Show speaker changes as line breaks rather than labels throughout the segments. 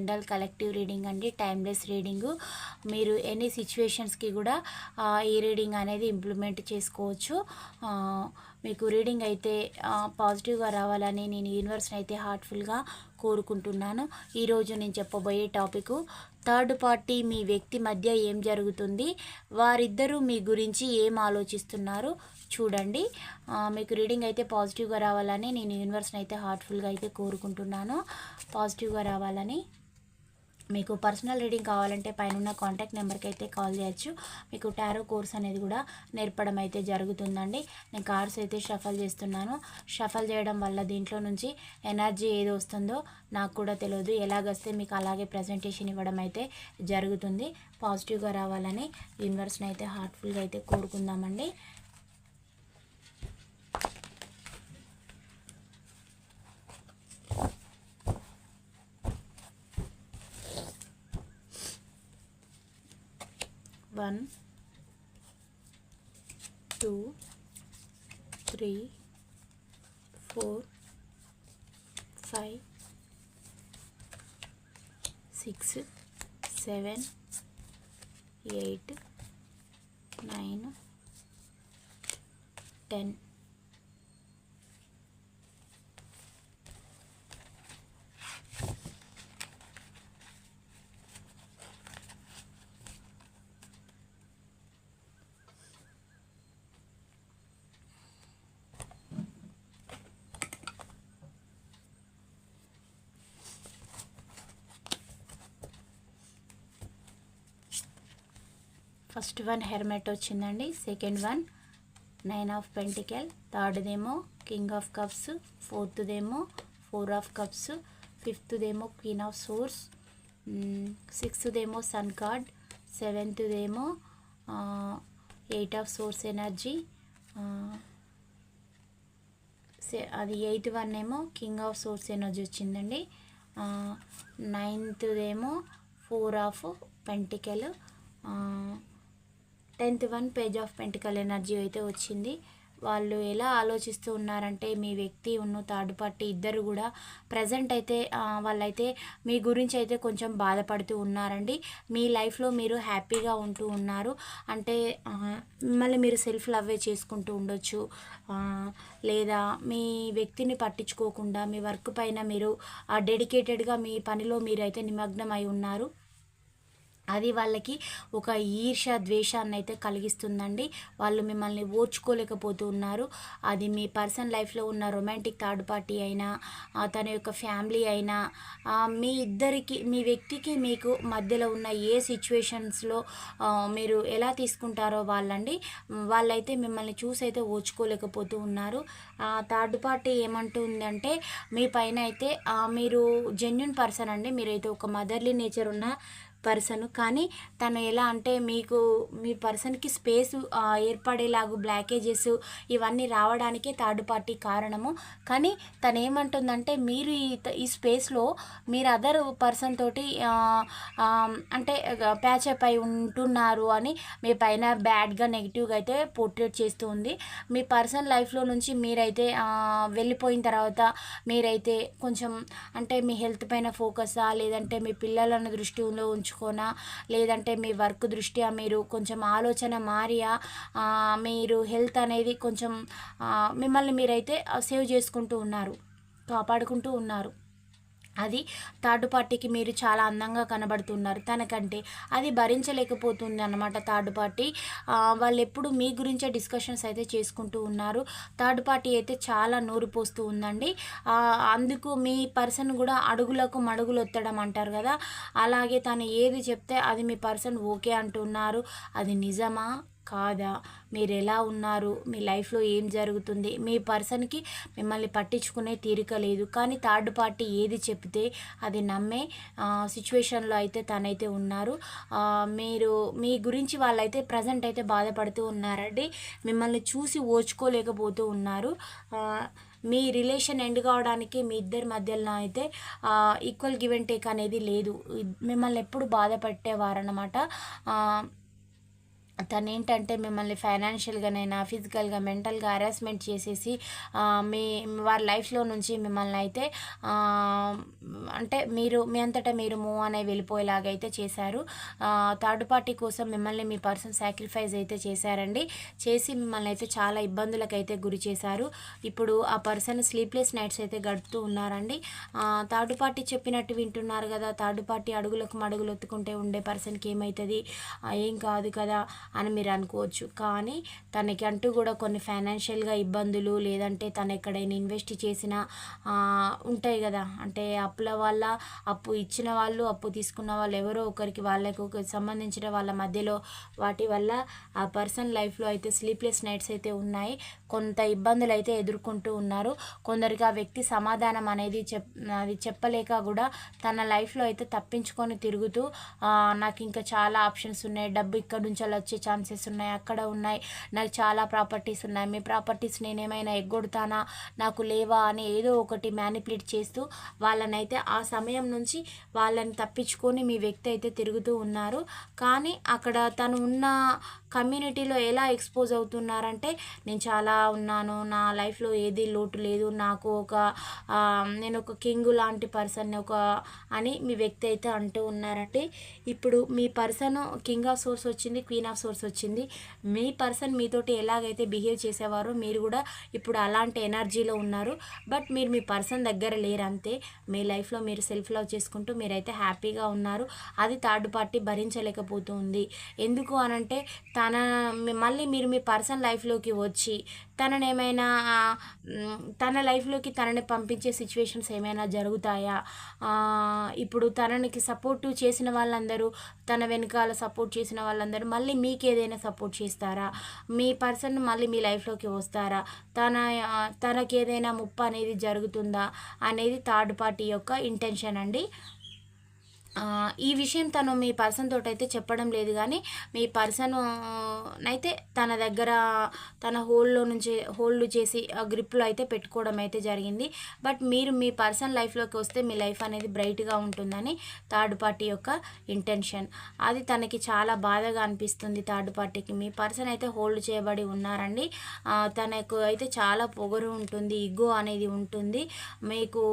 General collective reading అండి timeless reading. మీరు any సిచ్యువేషన్స్కి కూడా ఈ రీడింగ్ అనేది ఇంప్లిమెంట్ చేసుకోవచ్చు. మీకు రీడింగ్ అయితే పాజిటివ్గా రావాలని నేను యూనివర్స్ని అయితే హార్ట్ఫుల్గా కోరుకుంటున్నాను. ఈరోజు నేను చెప్పబోయే టాపిక్ థర్డ్ పార్టీ మీ వ్యక్తి మధ్య ఏం జరుగుతుంది? వారిద్దరూ మీ గురించి ఏం ఆలోచిస్తున్నారు? చూడండి. మీకు రీడింగ్ అయితే పాజిటివ్గా రావాలని నేను యూనివర్స్ని అయితే హార్ట్ఫుల్గా అయితే కోరుకుంటున్నాను. పాజిటివ్గా రావాలని మీకు పర్సనల్ రీడింగ్ కావాలంటే పైన కాంటాక్ట్ నెంబర్కి అయితే కాల్ చేయొచ్చు. మీకు టారో కోర్స్ అనేది కూడా నేర్పడం అయితే జరుగుతుందండి. నేను కార్డ్స్ అయితే షఫల్ చేస్తున్నాను. షఫల్ చేయడం వల్ల దీంట్లో నుంచి ఎనర్జీ ఏది వస్తుందో నాకు కూడా తెలియదు. ఎలాగొస్తే మీకు అలాగే ప్రజెంటేషన్ ఇవ్వడం అయితే జరుగుతుంది. పాజిటివ్గా రావాలని యూనివర్స్ని అయితే హార్ట్ఫుల్గా అయితే కోరుకుందామండి one two three four five six seven eight nine ten first one hermit వచ్చిందండి. Second one nine of pentacle. థర్డ్దేమో king of cups. ఫోర్త్దేమో ఫోర్ ఆఫ్ కప్స్. ఫిఫ్త్దేమో క్వీన్ ఆఫ్ సోర్స్. సిక్స్త్దేమో సన్ కార్డ్. సెవెంత్దేమో ఎయిట్ ఆఫ్ సోర్స్ ఎనర్జీ. అది eighth one ఏమో king of swords energy వచ్చిందండి. నైన్త్దేమో four of pentacle. Tenth one page of pentacle energy అయితే వచ్చింది. వాళ్ళు ఎలా ఆలోచిస్తూ ఉన్నారంటే మీ వ్యక్తి ఉన్న థర్డ్ పార్టీ ఇద్దరు కూడా ప్రజెంట్ అయితే వాళ్ళైతే మీ గురించి అయితే కొంచెం బాధపడుతూ ఉన్నారండి. మీ లైఫ్లో మీరు హ్యాపీగా ఉంటూ ఉన్నారు. అంటే మిమ్మల్ని మీరు సెల్ఫ్ లవ్వే చేసుకుంటూ ఉండొచ్చు. లేదా మీ వ్యక్తిని పట్టించుకోకుండా మీ వర్క్ పైన మీరు డెడికేటెడ్గా మీ పనిలో మీరైతే నిమగ్నం అయి ఉన్నారు. అది వాళ్ళకి ఒక ఈర్ష ద్వేషాన్ని అయితే కలిగిస్తుందండి. వాళ్ళు మిమ్మల్ని ఓర్చుకోలేకపోతూ ఉన్నారు అది మీ పర్సన్ లైఫ్లో ఉన్న రొమాంటిక్ థర్డ్ పార్టీ అయినా తన యొక్క ఫ్యామిలీ అయినా మీ ఇద్దరికి మీ వ్యక్తికి మీకు మధ్యలో ఉన్న ఏ సిచ్యువేషన్స్లో మీరు ఎలా తీసుకుంటారో వాళ్ళండి వాళ్ళైతే మిమ్మల్ని చూసి అయితే ఓర్చుకోలేకపోతూ ఉన్నారు. థర్డ్ పార్టీ ఏమంటుందంటే మీ పైన అయితే మీరు జెన్యున్ పర్సన్ అండి. మీరైతే ఒక మదర్లీ నేచర్ ఉన్న పర్సన్. కానీ తను ఎలా అంటే మీకు మీ పర్సన్కి స్పేస్ ఏర్పడేలాగు బ్లాకేజెస్ ఇవన్నీ రావడానికే థర్డ్ పార్టీ కారణము. కానీ తను ఏమంటుందంటే మీరు ఈ ఈ స్పేస్లో మీరు అదర్ పర్సన్ తోటి అంటే ప్యాచప్ అయి ఉంటున్నారు అని మీ పైన బ్యాడ్గా నెగిటివ్గా అయితే పోర్ట్రేట్ చేస్తూ ఉంది. మీ పర్సన్ లైఫ్లో నుంచి మీరైతే వెళ్ళిపోయిన తర్వాత మీరైతే కొంచెం అంటే మీ హెల్త్ పైన ఫోకసా? లేదంటే మీ పిల్లలను దృష్టిలో మార్చుకోనా లేదంటే మీ వర్క్ దృష్ట్యా మీరు కొంచెం ఆలోచన మారియా? మీరు హెల్త్ అనేది కొంచెం మిమ్మల్ని మీరైతే సేవ్ చేసుకుంటూ ఉన్నారు. కాపాడుకుంటూ ఉన్నారు. అది థర్డ్ పార్టీకి మీరు చాలా అందంగా కనబడుతున్నారు. తనకంటే అది భరించలేకపోతుంది అన్నమాట థర్డ్ పార్టీ. వాళ్ళు ఎప్పుడు మీ గురించే డిస్కషన్స్ అయితే చేసుకుంటూ ఉన్నారు. థర్డ్ పార్టీ అయితే చాలా నూరు పోస్తూ ఉందండి. అందుకు మీ పర్సన్ కూడా అడుగులకు మడుగులు ఒత్తడం అంటారు కదా అలాగే తను ఏది చెప్తే అది మీ పర్సన్ ఓకే అంటున్నారు. అది నిజమా? కాదా? మీరు ఎలా ఉన్నారు? మీ లైఫ్లో ఏం జరుగుతుంది? మీ పర్సన్కి మిమ్మల్ని పట్టించుకునే తీరిక లేదు. కానీ థర్డ్ పార్టీ ఏది చెప్తే అది నమ్మే సిచ్యువేషన్లో అయితే తనైతే ఉన్నారు. మీరు మీ గురించి వాళ్ళైతే ప్రజెంట్ అయితే బాధపడుతూ ఉన్నారండి. మిమ్మల్ని చూసి ఓచుకోలేకపోతూ ఉన్నారు. మీ రిలేషన్ ఎండ్ కావడానికి మీ ఇద్దరి మధ్యలో అయితే ఈక్వల్ గివ్ అండ్ టేక్ అనేది లేదు. మిమ్మల్ని ఎప్పుడు బాధ పెట్టేవారనమాట తను ఏంటంటే మిమ్మల్ని ఫైనాన్షియల్గానైనా ఫిజికల్గా మెంటల్గా హరాస్మెంట్ చేసేసి మీ వారి లైఫ్లో నుంచి మిమ్మల్ని అయితే అంటే మీరు మీ అంతటా మీరు మూవ్ అనే వెళ్ళిపోయేలాగైతే చేశారు. థర్డ్ పార్టీ కోసం మిమ్మల్ని మీ పర్సన్ సాక్రిఫైస్ అయితే చేశారండి. చేసి మిమ్మల్ని అయితే చాలా ఇబ్బందులకు అయితే గురి చేశారు. ఇప్పుడు ఆ పర్సన్ స్లీప్లెస్ నైట్స్ అయితే గడుపుతూ ఉన్నారండి. థర్డ్ పార్టీ చెప్పినట్టు వింటున్నారు కదా థర్డ్ పార్టీ అడుగులకు మడుగులు ఎత్తుకుంటే ఉండే పర్సన్కి ఏమవుతుంది ఏం కాదు కదా. అని మీరు అనుకోవచ్చు. కానీ తనకి అంటూ కూడా కొన్ని ఫైనాన్షియల్గా ఇబ్బందులు లేదంటే తను ఎక్కడైనా ఇన్వెస్ట్ చేసిన ఉంటాయి కదా. అంటే అప్పుల వల్ల అప్పు ఇచ్చిన వాళ్ళు అప్పు తీసుకున్న వాళ్ళు ఎవరో ఒకరికి వాళ్ళకు సంబంధించిన వాళ్ళ మధ్యలో వాటి వల్ల ఆ పర్సన్ లైఫ్లో అయితే స్లీప్లెస్ నైట్స్ అయితే ఉన్నాయి. కొంత ఇబ్బందులు అయితే ఎదుర్కొంటూ ఉన్నారు. కొందరికి ఆ వ్యక్తి సమాధానం అనేది చెప్ అది చెప్పలేక కూడా తన లైఫ్లో అయితే తప్పించుకొని తిరుగుతూ నాకు ఇంకా చాలా ఆప్షన్స్ ఉన్నాయి. డబ్బు ఇక్కడ నుంచి అలా వచ్చే ఛాన్సెస్ ఉన్నాయి అక్కడ ఉన్నాయి. నాకు చాలా ప్రాపర్టీస్ ఉన్నాయి. మీ ప్రాపర్టీస్ నేనేమైనా ఎగ్గొడతానా? నాకు లేవా? అని ఏదో ఒకటి మ్యానిపులేట్ చేస్తూ వాళ్ళనైతే ఆ సమయం నుంచి వాళ్ళని తప్పించుకొని మీ వ్యక్తి అయితే తిరుగుతూ ఉన్నారు. కానీ అక్కడ తను ఉన్న కమ్యూనిటీలో ఎలా ఎక్స్పోజ్ అవుతున్నారంటే నేను చాలా ఉన్నాను నా లైఫ్లో ఏది లోటు లేదు నాకు ఒక నేను ఒక కింగ్ లాంటి పర్సన్ ఒక అని మీ వ్యక్తి అయితే అంటూ ఉన్నారంటే ఇప్పుడు మీ పర్సన్ కింగ్ ఆఫ్ సోర్స్ వచ్చింది క్వీన్ ఆఫ్ సోర్స్ వచ్చింది. మీ పర్సన్ మీతోటి ఎలాగైతే బిహేవ్ చేసేవారో మీరు కూడా ఇప్పుడు అలాంటి ఎనర్జీలో ఉన్నారు. బట్ మీరు మీ పర్సన్ దగ్గర లేరు అంతే. మీ లైఫ్లో మీరు సెల్ఫ్ లవ్ చేసుకుంటూ మీరైతే హ్యాపీగా ఉన్నారు. అది థర్డ్ పార్టీ భరించలేకపోతుంది. ఎందుకు అనంటే తన మళ్ళీ మీరు మీ పర్సన్ లైఫ్లోకి వచ్చి తనని ఏమైనా తన లైఫ్లోకి తనని పంపించే సిచ్యువేషన్స్ ఏమైనా జరుగుతాయా? ఇప్పుడు తననికి సపోర్ట్ చేసిన వాళ్ళందరూ తన వెనకాల సపోర్ట్ చేసిన వాళ్ళందరూ మళ్ళీ మీకు ఏదైనా సపోర్ట్ చేస్తారా? మీ పర్సన్ మళ్ళీ మీ లైఫ్లోకి వస్తారా? తన తనకి ఏదైనా ముప్పు అనేది జరుగుతుందా అనేది థర్డ్ పార్టీ యొక్క ఇంటెన్షన్ అండి. ఈ విషయం తను మీ పర్సన్ తోటైతే అయితే చెప్పడం లేదు కానీ మీ పర్సన్ అయితే తన దగ్గర తన హోల్లో నుంచి హోల్డ్ చేసి ఆ గ్రిప్లో అయితే పెట్టుకోవడం అయితే జరిగింది. బట్ మీరు మీ పర్సన్ లైఫ్లోకి వస్తే మీ లైఫ్ అనేది బ్రైట్గా ఉంటుందని థర్డ్ పార్టీ యొక్క ఇంటెన్షన్. అది తనకి చాలా బాధగా అనిపిస్తుంది థర్డ్ పార్టీకి. మీ పర్సన్ అయితే హోల్డ్ చేయబడి ఉన్నారండి. తనకు అయితే చాలా పొగరు ఉంటుంది ఇగో అనేది ఉంటుంది. మీకు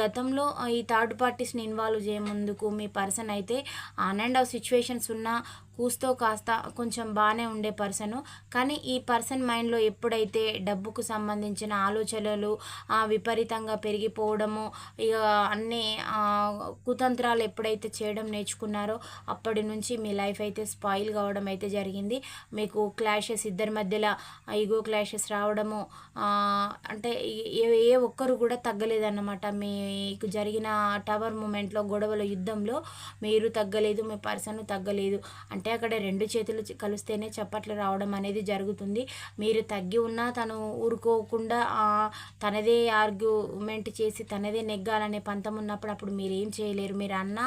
గతంలో ఈ థర్డ్ పార్టీస్ని ఇన్వాల్వ్ చేయముందుకు మీ పర్సన్ అయితే ఆన్ అండ్ ఆఫ్ సిచ్యువేషన్స్ ఉన్నా కూస్తో కాస్త కొంచెం బాగానే ఉండే పర్సను. కానీ ఈ పర్సన్ మైండ్లో ఎప్పుడైతే డబ్బుకు సంబంధించిన ఆలోచనలు విపరీతంగా పెరిగిపోవడము ఇక అన్ని కుతంత్రాలు ఎప్పుడైతే చేయడం నేర్చుకున్నారో అప్పటి నుంచి మీ లైఫ్ అయితే స్పాయిల్ కావడం అయితే జరిగింది. మీకు క్లాషెస్ ఇద్దరి మధ్యలో ఈగో క్లాషెస్ రావడము అంటే ఏ ఏ ఒక్కరు కూడా తగ్గలేదన్నమాట. మీకు జరిగిన టవర్ మూమెంట్లో గొడవల యుద్ధంలో మీరు తగ్గలేదు మీ పర్సన్ తగ్గలేదు. అంటే అంటే అక్కడ రెండు చేతులు కలిస్తేనే చప్పట్లు రావడం అనేది జరుగుతుంది. మీరు తగ్గి ఉన్నా తను ఊరుకోకుండా తనదే ఆర్గ్యుమెంట్ చేసి తనదే నెగ్గాలనే పంతం ఉన్నప్పుడు అప్పుడు మీరు ఏం చేయలేరు. మీరు అన్న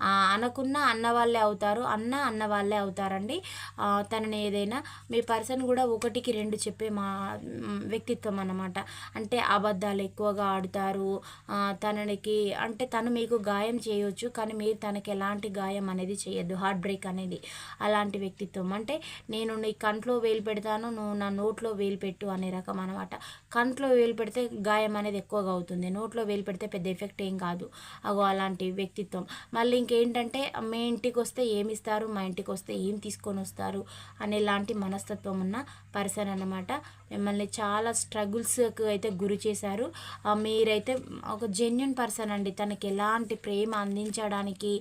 ఆ, అనకున్నా అన్న వాళ్ళే అవుతారు. అన్న అన్న వాళ్ళే అవుతారండి. తనని ఏదైనా మీ పర్సన్ కూడా ఒకటికి రెండు చెప్పే మా వ్యక్తిత్వం అన్నమాట. అంటే అబద్ధాలు ఎక్కువగా ఆడుతారు. తనకి అంటే తను మీకు గాయం చేయొచ్చు కానీ మీరు తనకి ఎలాంటి గాయం అనేది చేయొద్దు. హార్ట్ బ్రేక్ అనేది. అలాంటి వ్యక్తిత్వం. అంటే నేను నీ కంట్లో వేలు పెడతాను నువ్వు నా నోట్లో వేలు పెట్టు అనే రకం అనమాట కంట్లో వేలు పెడితే గాయం అనేది ఎక్కువగా అవుతుంది. నోట్లో వేలు పెడితే పెద్ద ఎఫెక్ట్ ఏం కాదు. అగో అలాంటి వ్యక్తిత్వం. మళ్ళీ ఇంకేంటంటే మీ ఇంటికి వస్తే ఏమి ఇస్తారు మా ఇంటికి వస్తే ఏం తీసుకొని వస్తారు అనేలాంటి మనస్తత్వం ఉన్న పర్సన్ అన్నమాట. మిమ్మల్ని చాలా స్ట్రగుల్స్కి అయితే గురి చేశారు. మీరైతే ఒక జెన్యున్ పర్సన్ అండి. తనకి ఎలాంటి ప్రేమ అందించడానికి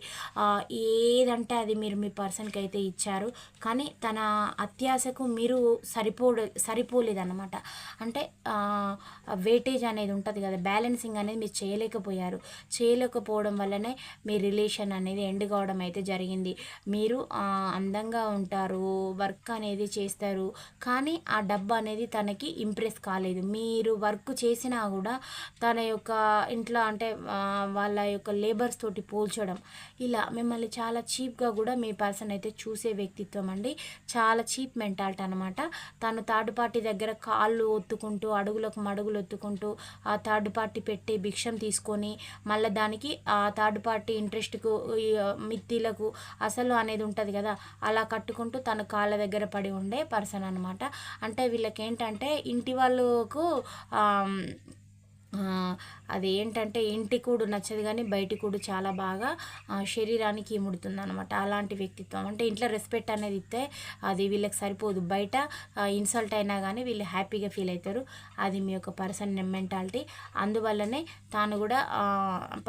ఏదంటే అది మీరు మీ పర్సన్కి అయితే అయితే ఇచ్చారు. కానీ తన అత్యాశకు మీరు సరిపోడు సరిపోలేదన్నమాట. అంటే వెయిటేజ్ అనేది ఉంటుంది కదా బ్యాలెన్సింగ్ అనేది మీరు చేయలేకపోయారు. చేయలేకపోవడం వల్లనే మీ రిలేషన్ అనేది ఎండ్ కావడం అయితే జరిగింది. మీరు అందంగా ఉంటారు వర్క్ అనేది చేస్తారు. కానీ ఆ డబ్బు అనేది తనకి ఇంప్రెస్ కాలేదు. మీరు వర్క్ చేసినా కూడా తన యొక్క ఇంట్లో అంటే వాళ్ళ యొక్క లేబర్స్ తోటి పోల్చడం ఇలా మిమ్మల్ని చాలా చీప్గా కూడా మీ పర్సన్ అయితే చూసే వ్యక్తిత్వం అండి. చాలా చీప్ మెంటాలిటీ అనమాట తను థర్డ్ పార్టీ దగ్గర కాళ్ళు ఒత్తుకుంటూ అడుగులకు మడుగులు ఒత్తుకుంటూ ఆ థర్డ్ పార్టీ పెట్టే భిక్షం తీసుకొని మళ్ళీ దానికి ఆ థర్డ్ పార్టీ ఇంట్రెస్ట్కు మిత్తిలకు అసలు అనేది ఉంటుంది కదా అలా కట్టుకుంటూ తన కాళ్ళ దగ్గర పడి ఉండే పర్సన్ అనమాట అంటే వీళ్ళకి ఏంటంటే ఇంటి వాళ్ళకు అది ఏంటంటే ఇంటి కూడు నచ్చదు కానీ బయటి కూడు చాలా బాగా శరీరానికి ముడుతుంది అనమాట అలాంటి వ్యక్తిత్వం. అంటే ఇంట్లో రెస్పెక్ట్ అనేది ఇస్తే అది వీళ్ళకి సరిపోదు. బయట ఇన్సల్ట్ అయినా కానీ వీళ్ళు హ్యాపీగా ఫీల్ అవుతారు అది మీ యొక్క పర్సన్ మెంటాలిటీ. అందువల్లనే తాను కూడా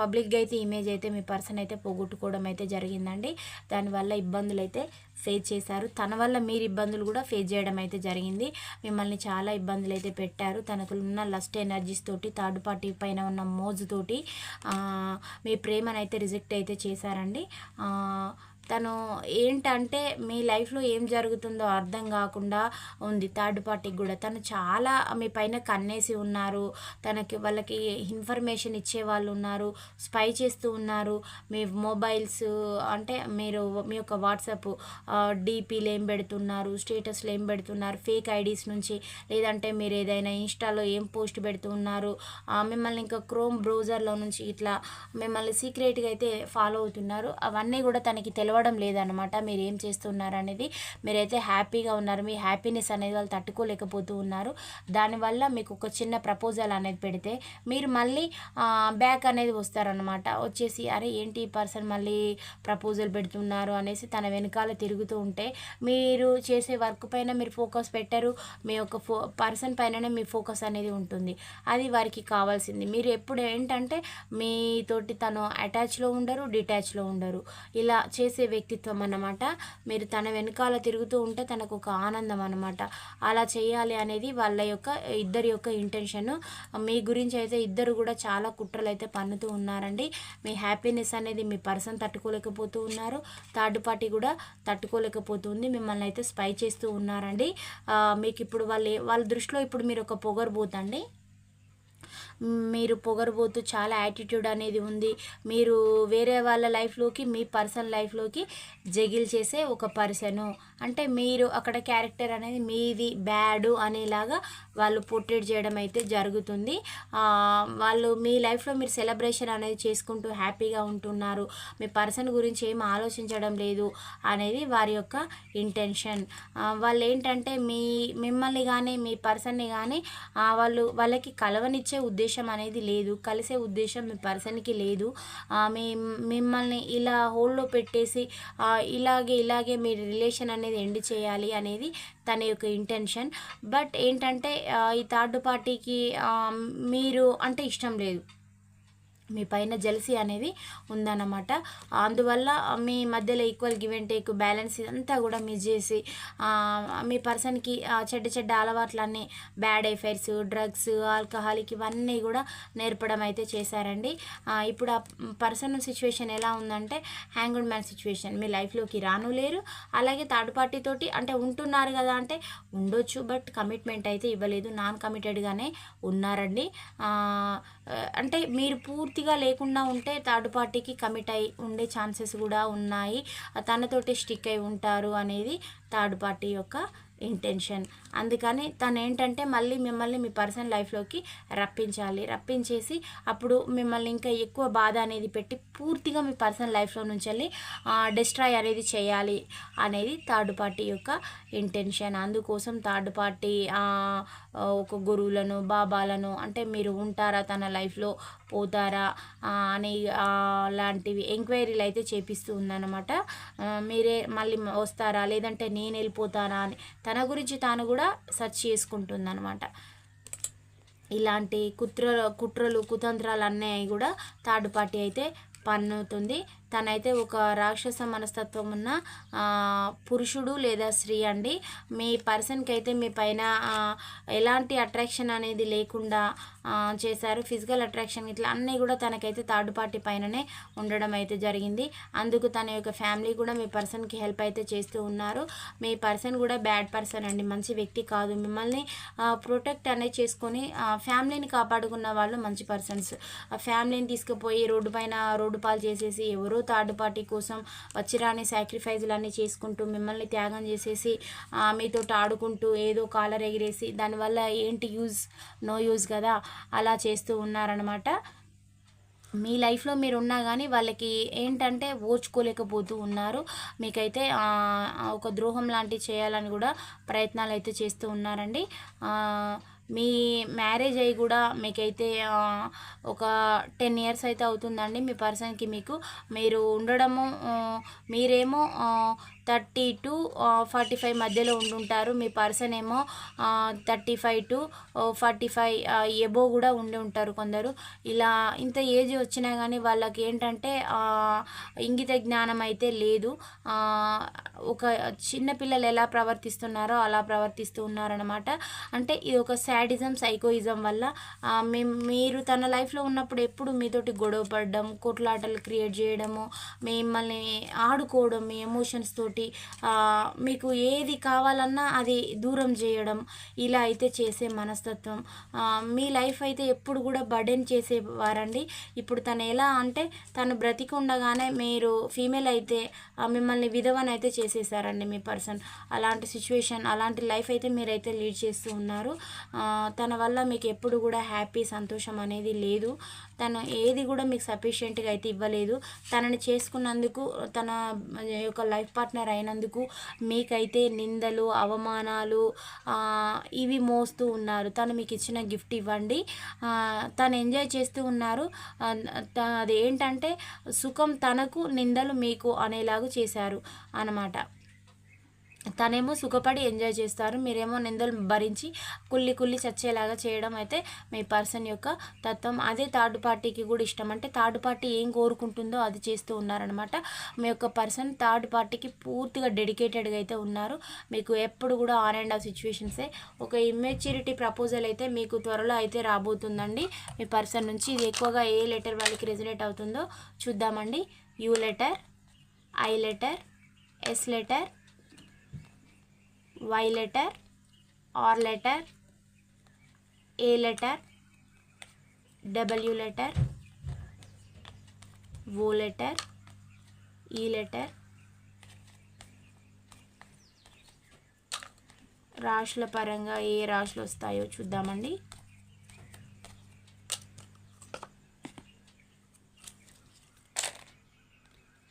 పబ్లిక్గా అయితే ఇమేజ్ అయితే మీ పర్సన్ అయితే పోగొట్టుకోవడం అయితే జరిగిందండి. దానివల్ల ఇబ్బందులు అయితే ఫేస్ చేశారు. తన వల్ల మీరు ఇబ్బందులు కూడా ఫేస్ చేయడం అయితే జరిగింది. మిమ్మల్ని చాలా ఇబ్బందులు అయితే పెట్టారు. తనకు ఉన్న లస్ట్ ఎనర్జీస్ తోటి థర్డ్ పార్టీ పైన ఉన్న మోజుతోటి మీ ప్రేమనైతే రిజెక్ట్ అయితే చేశారండి. తను ఏంటంటే మీ లైఫ్లో ఏం జరుగుతుందో అర్థం కాకుండా ఉంది. థర్డ్ పార్టీకి కూడా తను చాలా మీ పైన కన్నేసి ఉన్నారు. తనకి వాళ్ళకి ఇన్ఫర్మేషన్ ఇచ్చే వాళ్ళు ఉన్నారు. స్పై చేస్తూ ఉన్నారు. మీ మొబైల్స్ అంటే మీరు మీ యొక్క వాట్సాప్ డీపీలు ఏం పెడుతున్నారు స్టేటస్లు ఏం పెడుతున్నారు ఫేక్ ఐడీస్ నుంచి లేదంటే మీరు ఏదైనా ఇన్స్టాలో ఏం పోస్ట్ పెడుతున్నారు మిమ్మల్ని ఇంకా క్రోమ్ బ్రౌజర్లో నుంచి ఇట్లా మిమ్మల్ని సీక్రెట్గా అయితే ఫాలో అవుతున్నారు. అవన్నీ కూడా తనకి తెలవడం లేదనమాట మీరు ఏం చేస్తున్నారు అనేది మీరైతే హ్యాపీగా ఉన్నారు. మీ హ్యాపీనెస్ అనేది వాళ్ళు తట్టుకోలేకపోతూ ఉన్నారు. దానివల్ల మీకు ఒక చిన్న ప్రపోజల్ అనేది పెడితే మీరు మళ్ళీ బ్యాక్ అనేది వస్తారనమాట వచ్చేసి అరే ఏంటి ఈ పర్సన్ మళ్ళీ ప్రపోజల్ పెడుతున్నారు? అనేసి తన వెనకాల తిరుగుతూ ఉంటే మీరు చేసే వర్క్ పైన మీరు ఫోకస్ పెట్టరు. మీ యొక్క ఫో పర్సన్ పైననే మీ ఫోకస్ అనేది ఉంటుంది. అది వారికి కావాల్సింది. మీరు ఎప్పుడు ఏంటంటే మీతోటి తను అటాచ్లో ఉండరు డిటాచ్లో ఉండరు. ఇలా చేసే వ్యక్తిత్వం అన్నమాట. మీరు తన వెనకాల తిరుగుతూ ఉంటే తనకు ఒక ఆనందం అనమాట అలా చేయాలి అనేది వాళ్ళ యొక్క ఇద్దరి యొక్క ఇంటెన్షన్ మీ గురించి అయితే ఇద్దరు కూడా చాలా కుట్రలు అయితే పన్నుతూ ఉన్నారండి. మీ హ్యాపీనెస్ అనేది మీ పర్సన్ తట్టుకోలేకపోతూ ఉన్నారు. థర్డ్ పార్టీ కూడా తట్టుకోలేకపోతుంది. మిమ్మల్ని అయితే స్పై చేస్తూ ఉన్నారండి. మీకు ఇప్పుడు వాళ్ళ వాళ్ళ దృష్టిలో ఇప్పుడు మీరు ఒక పొగరుబోతండి మీరు పొగరబోతూ చాలా యాటిట్యూడ్ అనేది ఉంది. మీరు వేరే వాళ్ళ లైఫ్లోకి మీ పర్సనల్ లైఫ్లోకి జగిల్ చేసే ఒక పర్సను అంటే మీరు అక్కడ క్యారెక్టర్ అనేది మీది బ్యాడ్ అనేలాగా వాళ్ళు పోర్ట్రేట్ చేయడం అయితే జరుగుతుంది. వాళ్ళు మీ లైఫ్లో మీరు సెలబ్రేషన్ అనేది చేసుకుంటూ హ్యాపీగా ఉంటున్నారు. మీ పర్సన్ గురించి ఏం ఆలోచించడం లేదు అనేది వారి యొక్క ఇంటెన్షన్ వాళ్ళు ఏంటంటే మీ మిమ్మల్ని కానీ మీ పర్సన్ని కానీ వాళ్ళు వాళ్ళకి కలవనిచ్చే ఉద్దేశం ఉద్దేశం అనేది లేదు కలిసే ఉద్దేశం మీ పర్సన్కి లేదు. మీ మిమ్మల్ని ఇలా హోల్డ్లో పెట్టేసి ఇలాగే ఇలాగే మీ రిలేషన్ అనేది ఎండ్ చేయాలి అనేది తన యొక్క ఇంటెన్షన్. బట్ ఏంటంటే ఈ థర్డ్ పార్టీకి మీరు అంటే ఇష్టం లేదు. మీ పైన జెలసీ అనేది ఉందన్నమాట. అందువల్ల మీ మధ్యలో equal give and take balance ఇదంతా కూడా మిస్ చేసి మీ పర్సన్కి చెడ్డ చెడ్డ అలవాట్లన్నీ బ్యాడ్ ఎఫైర్స్ డ్రగ్స్ ఆల్కహాలిక్ ఇవన్నీ కూడా నేర్పడం అయితే చేశారండి. ఇప్పుడు ఆ పర్సన్ సిచ్యువేషన్ ఎలా ఉందంటే హ్యాంగ్డ్ మ్యాన్ సిచ్యువేషన్ మీ లైఫ్లోకి రాను లేరు. అలాగే థర్డ్ పార్టీతోటి అంటే ఉంటున్నారు కదా అంటే ఉండొచ్చు బట్ కమిట్మెంట్ అయితే ఇవ్వలేదు. నాన్ కమిటెడ్గానే ఉన్నారండి. అంటే మీరు పూర్తి పూర్తిగా లేకుండా ఉంటే థర్డ్ పార్టీకి కమిట్ అయి ఉండే ఛాన్సెస్ కూడా ఉన్నాయి. తనతోటి స్టిక్ అయి ఉంటారు అనేది థర్డ్ పార్టీ యొక్క ఇంటెన్షన్. అందుకని తను ఏంటంటే మళ్ళీ మిమ్మల్ని మీ పర్సనల్ లైఫ్లోకి రప్పించాలి. రప్పించేసి అప్పుడు మిమ్మల్ని ఇంకా ఎక్కువ బాధ అనేది పెట్టి పూర్తిగా మీ పర్సనల్ లైఫ్లో నుంచి వెళ్ళి డిస్ట్రాయ్ అనేది చేయాలి అనేది థర్డ్ పార్టీ యొక్క ఇంటెన్షన్ అందుకోసం థర్డ్ పార్టీ ఒక గురువులను బాబాలను అంటే మీరు ఉంటారా తన లైఫ్లో పోతారా అని లాంటివి ఎంక్వైరీలు అయితే చేపిస్తూ ఉందన్నమాట. మీరే మళ్ళీ వస్తారా? లేదంటే నేను వెళ్ళిపోతానా అని. తన గురించి తాను కూడా సెర్చ్ చేసుకుంటుందన్నమాట. ఇలాంటి కుట్ర కుట్రలు కుతంత్రాలు అన్నీ కూడా థర్డ్ పార్టీ అయితే పన్నుతుంది. తనైతే ఒక రాక్షస మనస్తత్వం ఉన్న పురుషుడు లేదా స్త్రీ అండి. మీ పర్సన్కి అయితే మీ పైన ఎలాంటి అట్రాక్షన్ అనేది లేకుండా చేశారు. ఫిజికల్ అట్రాక్షన్ ఇట్లా అన్నీ కూడా తనకైతే థర్డ్ పార్టీ పైననే ఉండడం అయితే జరిగింది. అందుకు తన యొక్క ఫ్యామిలీ కూడా మీ పర్సన్కి హెల్ప్ అయితే చేస్తూ ఉన్నారు. మీ పర్సన్ కూడా బ్యాడ్ పర్సన్ అండి. మంచి వ్యక్తి కాదు. మిమ్మల్ని ప్రొటెక్ట్ అనేది చేసుకొని ఫ్యామిలీని కాపాడుకున్న వాళ్ళు మంచి పర్సన్స్. ఆ ఫ్యామిలీని తీసుకుపోయి రోడ్డు పైన రోడ్డు పాలు చేసేసి ఎవరో థర్డ్ పార్టీ కోసం వచ్చిరాని సాక్రిఫైజులన్నీ చేసుకుంటూ మిమ్మల్ని త్యాగం చేసేసి మీతో ఆడుకుంటూ ఏదో కాలర్ ఎగిరేసి దానివల్ల ఏంటి యూజ్? నో యూజ్ కదా? అలా చేస్తూ ఉన్నారనమాట మీ లైఫ్లో మీరు ఉన్నా కానీ వాళ్ళకి ఏంటంటే ఓర్చుకోలేకపోతూ ఉన్నారు. మీకైతే ఒక ద్రోహం లాంటివి చేయాలని కూడా ప్రయత్నాలు అయితే చేస్తూ ఉన్నారండి. మీ మ్యారేజ్ అయ్యి కూడా మీకైతే ఒక టెన్ ఇయర్స్ అయితే అవుతుందండి మీ పర్సన్కి మీకు. మీరు ఉండడము మీరేమో థర్టీ టు ఫార్టీ ఫైవ్ మధ్యలో ఉండుంటారు. మీ పర్సన్ ఏమో thirty five to forty five above కూడా ఉండి ఉంటారు కొందరు. ఇలా ఇంత ఏజ్ వచ్చినా కానీ వాళ్ళకి ఏంటంటే ఇంగిత జ్ఞానం అయితే లేదు. ఒక చిన్న పిల్లలు ఎలా ప్రవర్తిస్తున్నారో అలా ప్రవర్తిస్తూ ఉన్నారనమాట అంటే ఇది ఒక శాడిజం సైకోయిజం వల్ల మేము మీరు తన లైఫ్లో ఉన్నప్పుడు ఎప్పుడు మీతోటి గొడవ పడడం కొట్లాటలు క్రియేట్ చేయడము మిమ్మల్ని ఆడుకోవడం మీ ఎమోషన్స్ తోటి ఒకటి మీకు ఏది కావాలన్నా అది దూరం చేయడం ఇలా అయితే చేసే మనస్తత్వం. మీ లైఫ్ అయితే ఎప్పుడు కూడా బర్డెన్ చేసేవారండి. ఇప్పుడు తను ఎలా అంటే తను బ్రతికి ఉండగానే మీరు ఫీమేల్ అయితే మిమ్మల్ని విధవని అయితే చేసేసారండి మీ పర్సన్. అలాంటి సిచ్యువేషన్ అలాంటి లైఫ్ అయితే మీరైతే లీడ్ చేస్తూ ఉన్నారు. తన వల్ల మీకు ఎప్పుడు కూడా హ్యాపీ సంతోషం అనేది లేదు. తను ఏది కూడా మీకు సఫిషియెంట్గా అయితే ఇవ్వలేదు. తనని చేసుకున్నందుకు తన యొక్క లైఫ్ పార్ట్నర్ అయినందుకు మీకైతే నిందలు అవమానాలు ఇవి మోస్తూ ఉన్నారు. తను మీకు ఇచ్చిన గిఫ్ట్ ఇవ్వండి. తను ఎంజాయ్ చేస్తూ ఉన్నారు. అది ఏంటంటే సుఖం తనకు నిందలు మీకు అనేలాగా చేశారు అన్నమాట. తనేమో సుఖపడి ఎంజాయ్ చేస్తారు. మీరేమో నిందలు భరించి కుల్లి కుల్లి చచ్చేలాగా చేయడం అయితే మీ పర్సన్ యొక్క తత్వం. అదే థర్డ్ పార్టీకి కూడా ఇష్టం. అంటే థర్డ్ పార్టీ ఏం కోరుకుంటుందో అది చేస్తూ ఉన్నారనమాట మీ యొక్క పర్సన్ థర్డ్ పార్టీకి పూర్తిగా డెడికేటెడ్గా అయితే ఉన్నారు. మీకు ఎప్పుడు కూడా ఆన్ అండ్ ఆఫ్ సిచ్యువేషన్సే. ఒక ఇమ్మెచ్యూరిటీ ప్రపోజల్ అయితే మీకు త్వరలో అయితే రాబోతుందండి. మీ పర్సన్ నుంచి ఇది ఎక్కువగా ఏ లెటర్ వాళ్ళకి రెజినేట్ అవుతుందో చూద్దామండి. U letter I letter S letter Y letter R letter A letter W letter O letter E letter రాశుల పరంగా ఏ రాశులు వస్తాయో చూద్దామండి.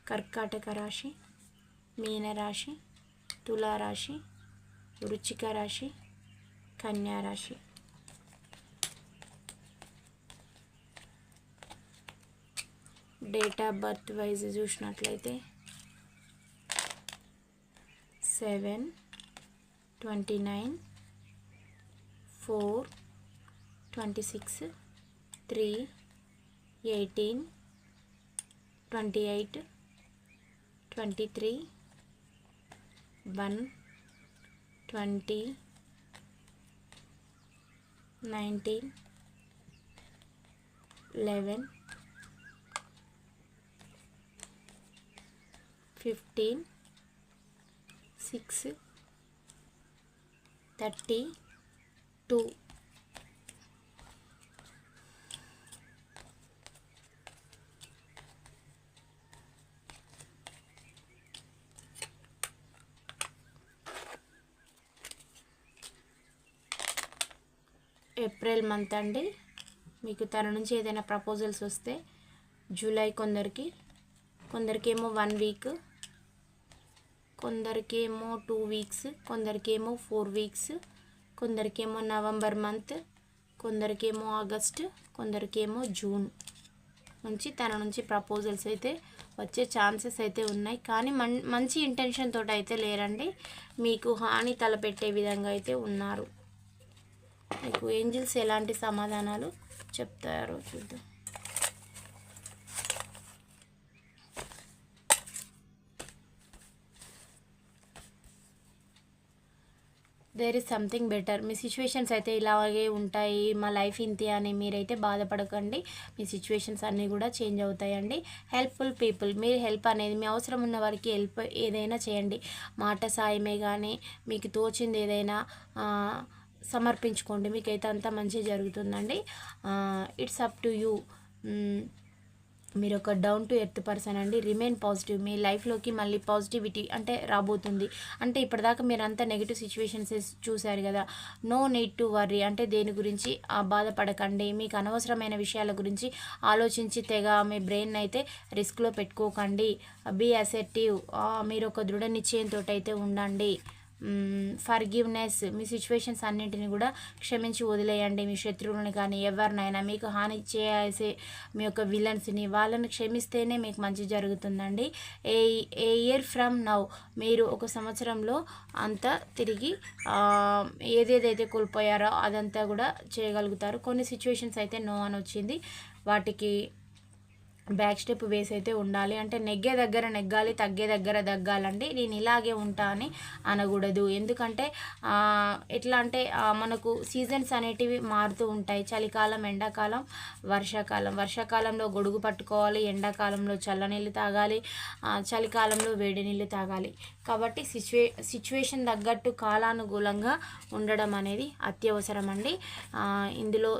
కర్కాటక రాశి మీనరాశి తులారాశి వృచ్చిక రాశి కన్యా రాశి. డేట్ ఆఫ్ బర్త్ వైజ్ చూసినట్లయితే seven twenty nine four twenty six three eighteen twenty eight twenty three one twenty nineteen eleven fifteen six thirty two April month అండి. మీకు తన నుంచి ఏదైనా ప్రపోజల్స్ వస్తే జూలై కొందరికి కొందరికేమో వన్ వీక్ కొందరికేమో టూ వీక్స్ కొందరికేమో ఫోర్ వీక్స్ కొందరికేమో నవంబర్ మంత్ కొందరికేమో ఆగస్ట్ కొందరికేమో జూన్ నుంచి తన నుంచి ప్రపోజల్స్ అయితే వచ్చే ఛాన్సెస్ అయితే ఉన్నాయి. కానీ మన్ మంచి ఇంటెన్షన్ తోటి అయితే లేరండి. మీకు హాని తలపెట్టే విధంగా అయితే ఉన్నారు. మీకు ఏంజిల్స్ ఎలాంటి సమాధానాలు చెప్తారో చూద్దాం. దేర్ ఇస్ సంథింగ్ బెటర్ మీ సిచ్యువేషన్స్ అయితే ఇలాగే ఉంటాయి. మా లైఫ్ ఇంతే అని మీరైతే బాధపడకండి. మీ సిచ్యువేషన్స్ అన్నీ కూడా చేంజ్ అవుతాయండి. హెల్ప్ఫుల్ పీపుల్ మీరు హెల్ప్ అనేది మీ అవసరం ఉన్న వారికి హెల్ప్ ఏదైనా చేయండి. మాట సాయమే కానీ మీకు తోచింది ఏదైనా సమర్పించుకోండి. మీకైతే అంతా మంచి జరుగుతుందండి. ఇట్స్ అప్ టు యూ మీరు ఒక డౌన్ టు ఎర్త్ పర్సన్ అండి. రిమైన్ పాజిటివ్ మీ లైఫ్లోకి మళ్ళీ పాజిటివిటీ అంటే రాబోతుంది. అంటే ఇప్పటిదాకా మీరు అంతా నెగిటివ్ సిచ్యువేషన్స్ చూశారు కదా. నో నీడ్ టు వర్రీ అంటే దేని గురించి? బాధపడకండి. మీకు అనవసరమైన విషయాల గురించి ఆలోచించి తెగ మీ బ్రెయిన్ అయితే రిస్క్లో పెట్టుకోకండి. బీ అసెప్టివ్ మీరు ఒక దృఢ నిశ్చయంతో అయితే ఉండండి. ఫర్గివ్నెస్ మీ సిచ్యువేషన్స్ అన్నింటిని కూడా క్షమించి వదిలేయండి. మీ శత్రువులని కానీ ఎవరినైనా మీకు హాని చేసే మీ యొక్క విలన్స్ని వాళ్ళని క్షమిస్తేనే మీకు మంచి జరుగుతుందండి. A a year from now మీరు ఒక సంవత్సరంలో అంతా తిరిగి ఏదేదైతే కోల్పోయారో అదంతా కూడా చేయగలుగుతారు. కొన్ని సిచ్యువేషన్స్ అయితే నో అని వచ్చింది. వాటికి బ్యాక్ స్టెప్ వేసి అయితే ఉండాలి. అంటే నెగ్గే దగ్గర నెగ్గాలి తగ్గే దగ్గర తగ్గాలండి. నేను ఇలాగే ఉంటా అని అనకూడదు. ఎందుకంటే ఎట్లా అంటే మనకు సీజన్స్ అనేటివి మారుతూ ఉంటాయి. చలికాలం ఎండాకాలం వర్షాకాలం. వర్షాకాలంలో గొడుగు పట్టుకోవాలి ఎండాకాలంలో చల్లనీళ్ళు తాగాలి చలికాలంలో వేడి నీళ్ళు తాగాలి. కాబట్టి సిచ్యువే సిచ్యువేషన్ తగ్గట్టు కాలానుకూలంగా ఉండడం అనేది అత్యవసరం అండి ఇందులో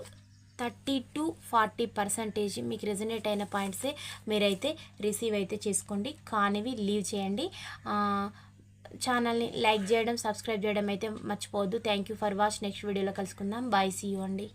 థర్టీ టు ఫార్టీ పర్సంటేజ్ మీకు రెజనేట్ అయిన పాయింట్సే మీరైతే రిసీవ్ అయితే చేసుకోండి. కానివి లీవ్ చేయండి. ఛానల్ని లైక్ చేయడం సబ్స్క్రైబ్ చేయడం అయితే మర్చిపోవద్దు. Thank you for watch next వీడియోలో కలుసుకుందాం. బాయ్ సీ యూ అండి.